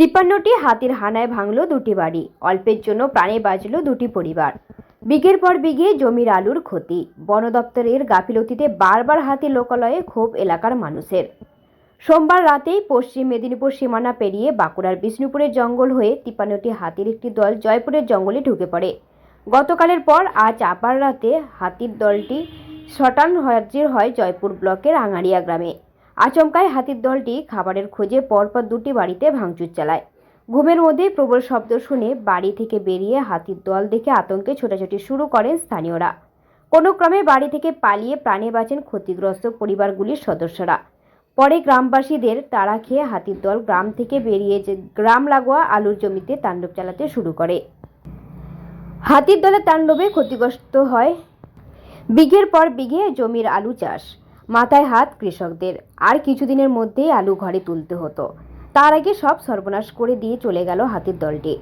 তিপ্পান্নটি হাতির হানায় ভাঙল দুটি বাড়ি। অল্পের জন্য প্রাণে বাঁচল দুটি পরিবার। বিঘের পর বিঘে জমির আলুর ক্ষতি। বন দপ্তরের গাফিলতিতে বারবার হাতি লোকালয়ে ক্ষোভ এলাকার মানুষের। সোমবার রাতেই পশ্চিম মেদিনীপুর সীমানা পেরিয়ে বাঁকুড়ার বিষ্ণুপুরের জঙ্গল হয়ে তিপ্পান্নটি হাতির একটি দল জয়পুরের জঙ্গলে ঢুকে পড়ে। গতকালের পর আজ আপার রাতে হাতির দলটি শটান হাজির হয় জয়পুর ব্লকের আঙারিয়া গ্রামে। আচমকায় হাতির দলটি খাবারের খোঁজে পরপর দুটি বাড়িতে ভাঙচুর চালায়। ঘুমের মধ্যেই প্রবল শব্দ শুনে বাড়ি থেকে বেরিয়ে হাতির দল দেখে আতঙ্কে ছোটাছুটি শুরু করেন স্থানীয়রা। কোনো ক্রমে বাড়ি থেকে পালিয়ে প্রাণে বাঁচেন ক্ষতিগ্রস্ত পরিবারগুলির সদস্যরা। পরে গ্রামবাসীদের তাড়া খেয়ে হাতির দল গ্রাম থেকে বেরিয়ে গ্রাম লাগোয়া আলুর জমিতে তাণ্ডব চালাতে শুরু করে। হাতির দলের তাণ্ডবে ক্ষতিগ্রস্ত হয়। বিঘের পর বিঘে জমির আলু চাষ। মাথায় হাত কৃষকদের। আর কিছুদিনের মধ্যেই আলু ঘরে তুলতে হতো। তার আগে সব সর্বনাশ করে দিয়ে চলে গেল হাতির দলটি।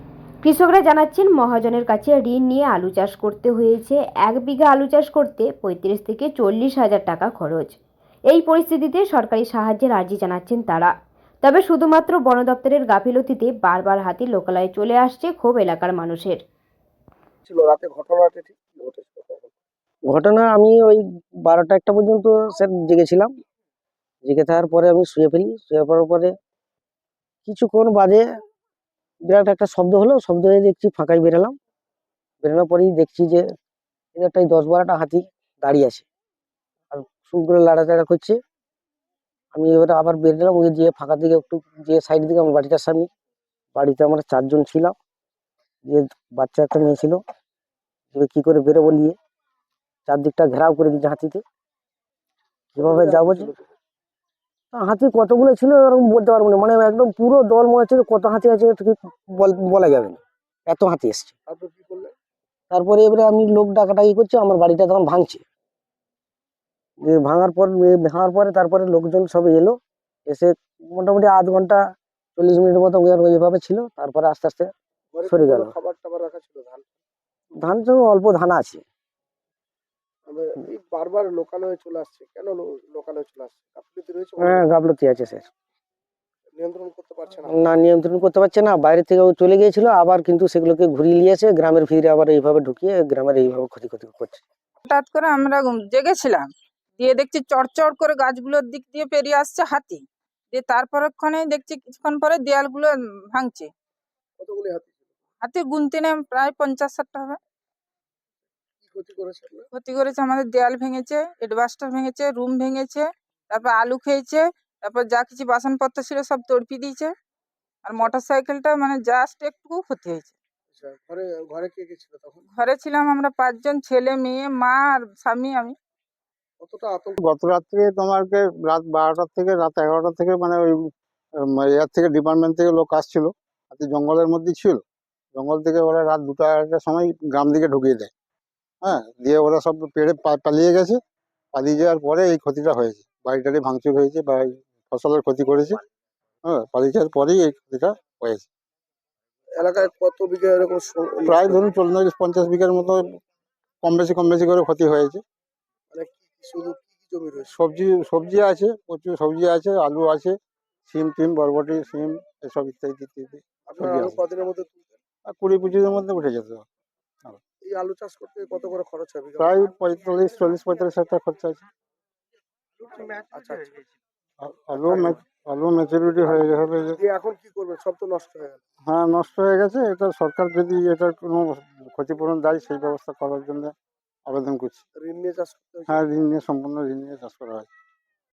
কৃষকরা জানাচ্ছেন, মহাজনের কাছে ঋণ নিয়ে আলু চাষ করতে হয়েছে। এক বিঘা আলু চাষ করতে পঁয়ত্রিশ থেকে চল্লিশ হাজার টাকা খরচ। এই পরিস্থিতিতে সরকারি সাহায্যের আর্জি জানাচ্ছেন তারা। তবে শুধুমাত্র বন দপ্তরের গাফিলতিতে বারবার হাতি লোকালয়ে চলে আসছে ক্ষোভ এলাকার মানুষের। ঘটনাটা ঠিক তখন? ঘটনা আমি ওই বারোটা একটা পর্যন্ত স্যার জেগেছিলাম। জেগে থাকার পরে আমি শুয়ে ফেলি, শুয়ে পড়ার পরে কিছুক্ষণ বাদে বিরাট একটা শব্দ হলো, শব্দ হয়ে দেখছি ফাঁকায় বেরোলাম। বেরোনোর পরেই দেখছি যে একটা দশ বারোটা হাতি দাঁড়িয়ে আছে আর শুরু করে লাড়াচাড়া করছে। আমি এবারে আবার বেরোলাম ওই যে ফাঁকা দিকে একটু যে সাইড দিকে আমার বাড়িটার সামনে। বাড়িতে আমরা চারজন ছিলাম, যে বাচ্চা একটা মেয়ে ছিল কি করে বেরোবো নিয়ে? চারদিকটা ঘেরাও করে দিচ্ছে হাতিতে। কীভাবে যাব হাতি কতগুলো ছিল এরকম বলতে পারব না। মানে একদম পুরো দল মনে হচ্ছে কত হাতি আছে বল- বলা যাবে না। এত হাতি এসছে। তারপর এবারে আমি লোক ডাকাডাকি করছি আমার বাড়িটা তখন ভাঙছে। ভাঙার পর ভাঙার পরে তারপরে লোকজন সব এলো। এসে মোটামুটি আধ ঘণ্টা চল্লিশ মিনিটের মতো ওই ওইভাবে ছিল। তারপরে আস্তে আস্তে সরে গেল। খাবার টাবার রাখা ছিল? ধান? ধান অল্প ধান আছে। মানে বারবার লোকালয়ে চলে আসছে। কেন লো- লোকালয়ে চলে আসছে? গাফিলতি রয়েছে হ্যাঁ গাফলতি আছে স্যার। নিয়ন্ত্রণ করতে পারছে না। না নিয়ন্ত্রণ করতে পারছে না। বাইরে থেকে ও চলে গিয়েছিল আবার কিন্তু সেগুলোকে ঘুরিয়ে নিয়ে এসে গ্রামের ভিড়ে আবার এইভাবে ঢুকিয়ে গ্রামের এইভাবে ক্ষতি ক্ষতি করছে। হঠাৎ করে আমরা জেগেছিলাম। দিয়ে দেখছি চড়চড় করে গাছগুলোর দিক দিয়ে পেরিয়ে আসছে হাতি। দিয়ে তারপরক্ষণে দেখছি কিছুক্ষণ পরে দেয়ালগুলো ভাঙছে। কতগুলি হাতি হাতি গুনতে নেই প্রায় পঞ্চাশ ষাটটা হবে। ক্ষতি করেছে ক্ষতি করেছে আমাদের দেয়াল ভেঙেছে এডবাস্টার ভেঙেছে রুম ভেঙেছে তারপর আলু খেয়েছে তারপর যা কিছু বাসনপত্র ছিল সব তড়পি দিয়েছে আর মোটর সাইকেলটা মানে জাস্ট একটু ক্ষতি হয়েছে। আচ্ছা ঘরে ঘরে কে কে ছিল তখন? ঘরে ছিলাম আমরা পাঁচজন ছেলে মেয়ে মা আর স্বামী আমি। কতটা আতঙ্ক? গত রাত্রে তোমাকে রাত বারোটার থেকে রাত এগারোটা থেকে মানে ওই ইয়ার থেকে ডিপার্টমেন্ট থেকে লোক আসছিল হাতি জঙ্গলের মধ্যেই ছিল। জঙ্গল থেকে ওরা রাত দুটো আড়াইটার সময় গ্রাম দিকে ঢুকিয়ে দেয়। হ্যাঁ দিয়ে ওরা সব পেড়ে পা- পালিয়ে গেছে। পালিয়ে যাওয়ার পরে এই ক্ষতিটা হয়েছে। বাড়িটারি ভাঙচুর হয়েছে বা এই ফসলের ক্ষতি করেছে। হ্যাঁ পালিয়ে যাওয়ার পরেই এই ক্ষতিটা হয়েছে। এলাকায় কত বিঘা এরকম প্রায় ধরুন চল্লিশ পঞ্চাশ বিঘার মতো কম বেশি কম বেশি করে ক্ষতি হয়েছে। মানে শুধু সবজি সবজি আছে প্রচুর সবজি আছে আলু আছে সিম টিম বরবটি সিম এসব ইত্যাদি ইত্যাদি। কুড়ি পঁচিশের মধ্যে উঠে যেত এই আলু চাষ করতে কত করে খরচ হবে? প্রায় পঁয়তাল্লিশ চল্লিশ পঁয়তাল্লিশ হাজার টাকা খরচা আছে। আচ্ছা আচ্ছা। আ- আলু আলু ম্যাচুরিটি হয়ে যাবে এখন কি করবেন সব তো নষ্ট হয়ে গেল। হ্যাঁ নষ্ট হয়ে গেছে। এটা সরকার যদি এটার কোনো ক্ষতিপূরণ দেয় সেই ব্যবস্থা করার জন্য আবেদন করছি। ঋণ নিয়ে চাষ করতে হ্যাঁ ঋণ নিয়ে সম্পূর্ণ ঋণ নিয়ে চাষ করা হয়।